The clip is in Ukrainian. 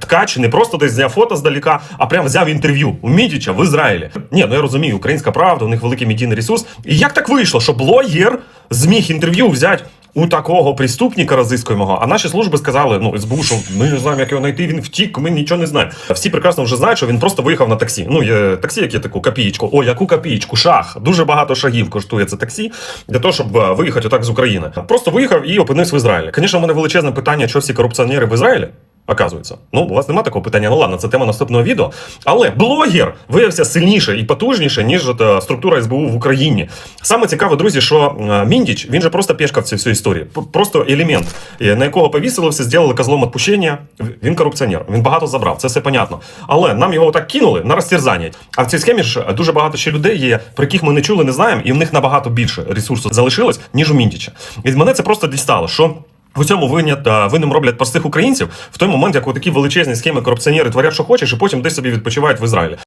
Ткач не просто десь зняв фото здаліка, а прям взяв інтерв'ю у Мідіча в Ізраїлі. Ні, ну я розумію, українська правда, у них великий медійний ресурс. І як так вийшло, що блогер зміг інтерв'ю взяти у такого преступника розискуємого, а наші служби сказали, ну СБУ, що ми не знаємо, як його знайти, він втік, ми нічого не знаємо. Всі прекрасно вже знають, що він просто виїхав на таксі. Ну, є таксі, яке таку копієчку. О, яку копієчку, шах. Дуже багато шагів коштує це таксі для того, щоб е, виїхати отак з України. Просто виїхав і опинився в Ізраїлі. Звісно, у мене величезне питання, що всі корупціонери в Ізраїлі. Оказується, ну у вас немає такого питання. Ну ладно, це тема наступного відео. Але блогер виявився сильніше і потужніше, ніж е, структура СБУ в Україні. Саме цікаво, друзі, що е, Міндіч він же просто пешка в цій всій історії. Просто елемент, е, на якого повісили все, зробили козлом відпущення. Він корупціонер, він багато забрав, це все понятно. Але нам його так кинули на розтерзання. А в цій схемі ж дуже багато ще людей є, про яких ми не чули, не знаємо, і в них набагато більше ресурсу залишилось, ніж у Міндіча. І мене це просто дістало. що в цьому винят, винним роблять простих українців в той момент, як такі величезні схеми корупціонери творять, що хочеш, і потім десь собі відпочивають в Ізраїлі.